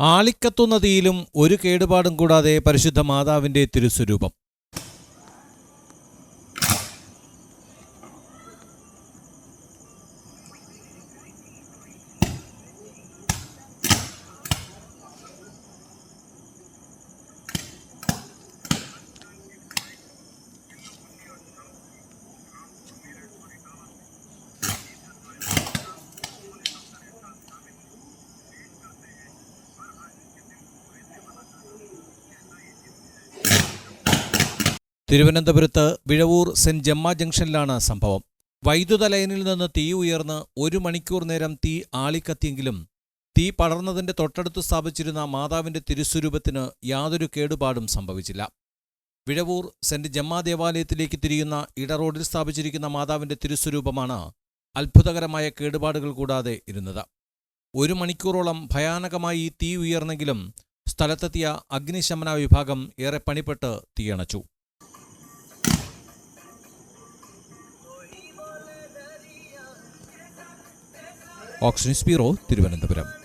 ആളിക്കത്തുന്ന തീയിലും ഒരു കേടുപാടും കൂടാതെ പരിശുദ്ധ മാതാവിന്റെ തിരുസ്വരൂപം. തിരുവനന്തപുരത്ത് വിഴവൂർ സെന്റ് ജമ്മ ജംഗ്ഷനിലാണ് സംഭവം. വൈദ്യുത ലൈനിൽ നിന്ന് തീ ഉയർന്ന് ഒരു മണിക്കൂർ നേരം തീ ആളിക്കത്തിയെങ്കിലും തീ പടർന്നതിന്റെ തൊട്ടടുത്ത് സ്ഥാപിച്ചിരുന്ന മാതാവിന്റെ തിരുസ്വരൂപത്തിന് യാതൊരു കേടുപാടും സംഭവിച്ചില്ല. വിഴവൂർ സെന്റ് ജമ്മ ദേവാലയത്തിലേക്ക് തിരിയുന്ന ഇടറോഡിൽ സ്ഥാപിച്ചിരിക്കുന്ന മാതാവിന്റെ തിരുസ്വരൂപമാണ് അത്ഭുതകരമായ കേടുപാടുകൾ കൂടാതെ ഇരുന്നത്. ഒരു മണിക്കൂറോളം ഭയാനകമായി തീ ഉയർന്നെങ്കിലും സ്ഥലത്തെത്തിയ അഗ്നിശമന വിഭാഗം ഏറെ പണിപ്പെട്ട് തീയണച്ചു. ഓക്സിജൻ സ്പീറോ തിരുവനന്തപുരം.